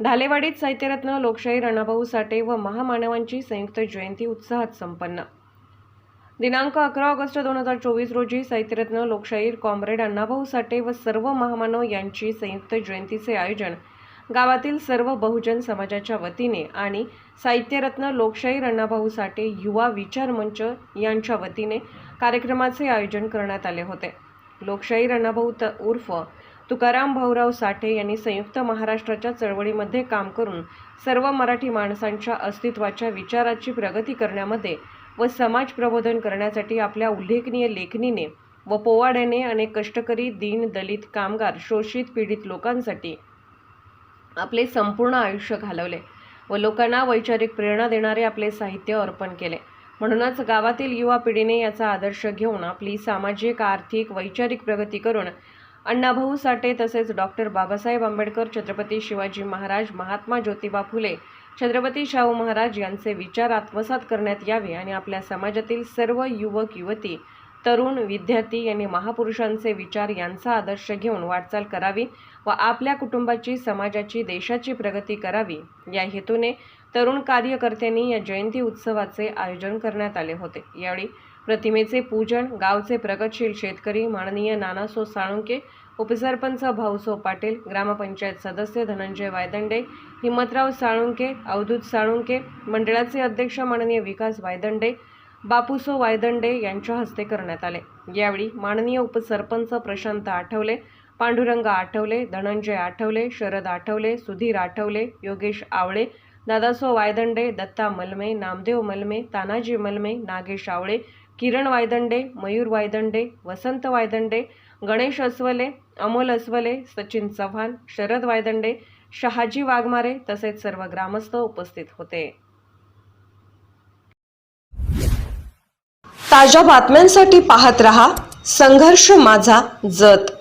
ढालेवाडीत साहित्यरत्न लोकशाही रणाभाऊ साठे व महामानवांची संयुक्त जयंती उत्साहात संपन्न. दिनांक अकरा ऑगस्ट दोन हजार चोवीस रोजी साहित्यरत्न लोकशाहीर कॉम्रेड अण्णाभाऊ साठे व सर्व महामानव यांची संयुक्त जयंतीचे आयोजन गावातील सर्व बहुजन समाजाच्या वतीने आणि साहित्यरत्न लोकशाहीर अण्णाभाऊ साठे युवा विचार मंच यांच्या वतीने कार्यक्रमाचे आयोजन करण्यात आले होते. लोकशाहीर अण्णाभाऊ त उर्फ तुकाराम भाऊराव साठे यांनी संयुक्त महाराष्ट्राच्या चळवळीमध्ये काम करून सर्व मराठी माणसांच्या अस्तित्वाच्या विचाराची प्रगती करण्यामध्ये व समाज प्रबोधन करण्यासाठी आपल्या उल्लेखनीय लेखणीने व पोवाड्याने अनेक कष्टकरी दीन दलित कामगार शोषित पीडित लोकांसाठी आपले संपूर्ण आयुष्य घालवले व लोकांना वैचारिक प्रेरणा देणारे आपले साहित्य अर्पण केले. म्हणूनच गावातील युवा पिढीने याचा आदर्श घेऊन आपली सामाजिक आर्थिक वैचारिक प्रगती करून अण्णाभाऊ साठे तसेच डॉक्टर बाबासाहेब आंबेडकर छत्रपती शिवाजी महाराज महात्मा ज्योतिबा फुले छत्रपती शाहू महाराज यांचे विचार आत्मसात करण्यात यावे आणि आपल्या समाजातील सर्व युवक युवती तरुण विद्यार्थी यांनी महापुरुषांचे विचार यांचा आदर्श घेऊन वाटचाल करावी व आपल्या कुटुंबाची समाजाची देशाची प्रगती करावी. या हेतूने तरुण कार्यकर्त्यांनी या जयंती उत्सवाचे आयोजन करण्यात आले होते. यावेळी प्रतिमेचे पूजन गावचे प्रगतशील शेतकरी माननीय नानासो साळुंके उपसरपंच भाऊसो पाटील ग्रामपंचायत सदस्य धनंजय वायदंडे हिम्मतराव साळुंके अवधूत साळुंके मंडळाचे अध्यक्ष माननीय विकास वायदंडे बापूसो वायदंडे यांच्या हस्ते करण्यात आले. यावेळी माननीय उपसरपंच प्रशांत आठवले पांडुरंग आठवले धनंजय आठवले शरद आठवले सुधीर आठवले योगेश आवळे दादासो वायदंडे दत्ता मलमे नामदेव मलमे तानाजी मलमे नागेश आवळे किरण वायदंडे मयूर वायदंडे वसंत वायदंडे गणेश अस्वले अमोल अस्वले सचिन चव्हाण शरद वायदंडे शहाजी वाघमारे तसेच सर्व ग्रामस्थ उपस्थित होते. ताज्या बातम्यांसाठी पाहत रहा संघर्ष माझा जत.